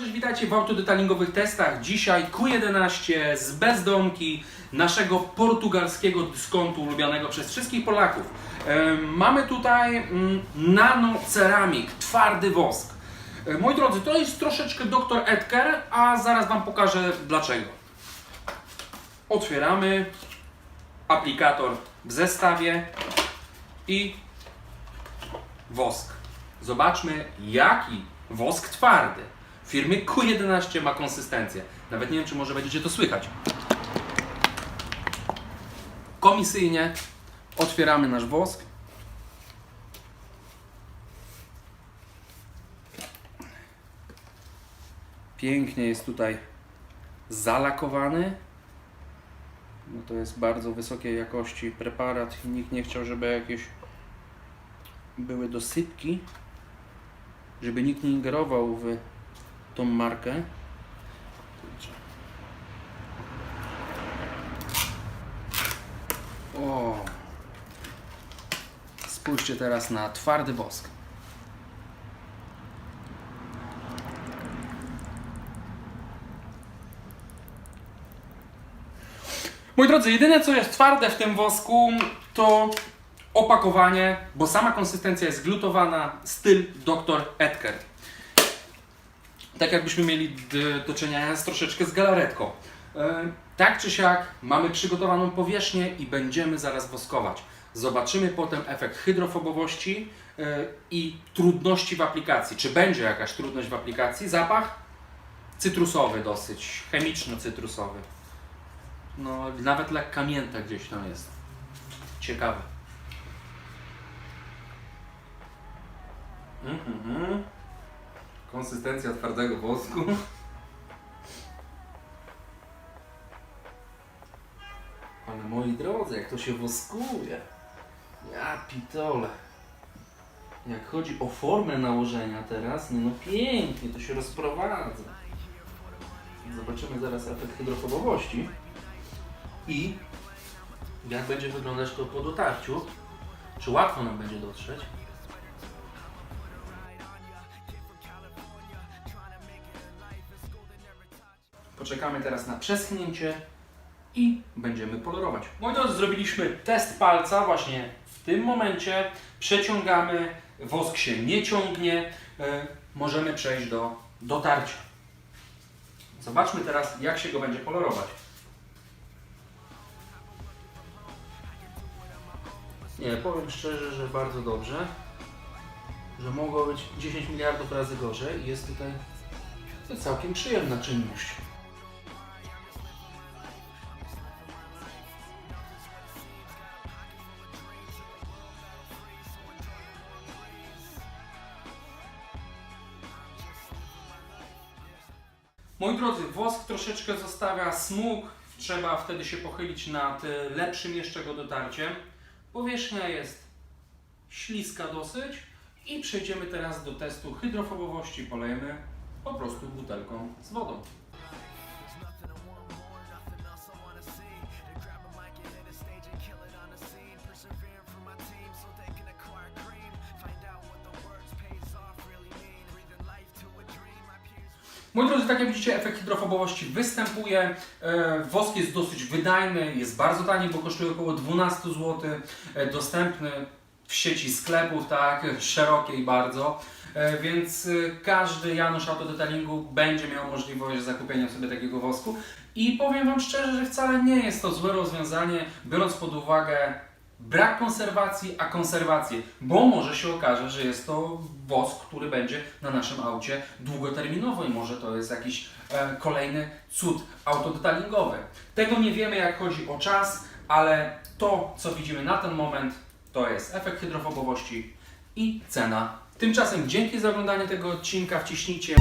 cześć, witajcie w autodetalingowych testach. Dzisiaj Q11 z bezdomki naszego portugalskiego dyskontu ulubionego przez wszystkich Polaków. Mamy tutaj mm, nano ceramik, twardy wosk. E, Moi drodzy, to jest troszeczkę Dr. Edgar, a zaraz Wam pokażę dlaczego. Otwieramy aplikator w zestawie i wosk. Zobaczmy, jaki wosk twardy firmy Q11 ma konsystencję. Nawet nie wiem, czy może będziecie to słychać. Komisyjnie otwieramy nasz wosk. Pięknie jest tutaj zalakowany. No to jest bardzo wysokiej jakości preparat i nikt nie chciał, żeby jakieś były dosypki, żeby nikt nie ingerował w tą markę. O! Spójrzcie teraz na twardy wosk. Moi drodzy, jedyne co jest twarde w tym wosku to opakowanie, bo sama konsystencja jest glutowana, styl Dr. Edgar. Tak jakbyśmy mieli do czynienia z troszeczkę z galaretką. E, Tak czy siak mamy przygotowaną powierzchnię i będziemy zaraz woskować. Zobaczymy potem efekt hydrofobowości e, i trudności w aplikacji. Czy będzie jakaś trudność w aplikacji? Zapach cytrusowy dosyć, chemiczno-cytrusowy. No, nawet lekka mięta gdzieś tam jest. Ciekawe. Mhm. Konsystencja twardego wosku. Ale moi drodzy, jak to się woskuje. Ja pitole. Jak chodzi o formę nałożenia teraz, nie no pięknie, to się rozprowadza. Zobaczymy zaraz efekt hydrofobowości. I jak będzie wyglądać to po dotarciu. Czy łatwo nam będzie dotrzeć? Poczekamy teraz na przeschnięcie i będziemy polerować. Moi drodzy, zrobiliśmy test palca właśnie w tym momencie. Przeciągamy, wosk się nie ciągnie. E, możemy przejść do dotarcia. Zobaczmy teraz, jak się go będzie polerować. Nie, powiem szczerze, że bardzo dobrze. Że mogło być 10 miliardów razy gorzej i jest tutaj całkiem przyjemna czynność. Moi drodzy, wosk troszeczkę zostawia smug, trzeba wtedy się pochylić nad e, lepszym jeszcze go dotarciem. Powierzchnia jest śliska dosyć i przejdziemy teraz do testu hydrofobowości. Polejemy po prostu butelką z wodą. Moi drodzy, tak jak widzicie, efekt hydrofobowości występuje. E, Wosk jest dosyć wydajny, jest bardzo tani, bo kosztuje około 12 zł. E, Dostępny w sieci sklepów, tak, szerokiej bardzo. E, Więc każdy Janusz Autodetailingu będzie miał możliwość zakupienia sobie takiego wosku. I powiem Wam szczerze, że wcale nie jest to złe rozwiązanie, biorąc pod uwagę brak konserwacji, a konserwację, bo może się okaże, że jest to wosk, który będzie na naszym aucie długoterminowo i może to jest jakiś e, kolejny cud autodetalingowy. Tego nie wiemy, jak chodzi o czas, ale to, co widzimy na ten moment, to jest efekt hydrofobowości i cena. Tymczasem dzięki za oglądanie tego odcinka, wciśnijcie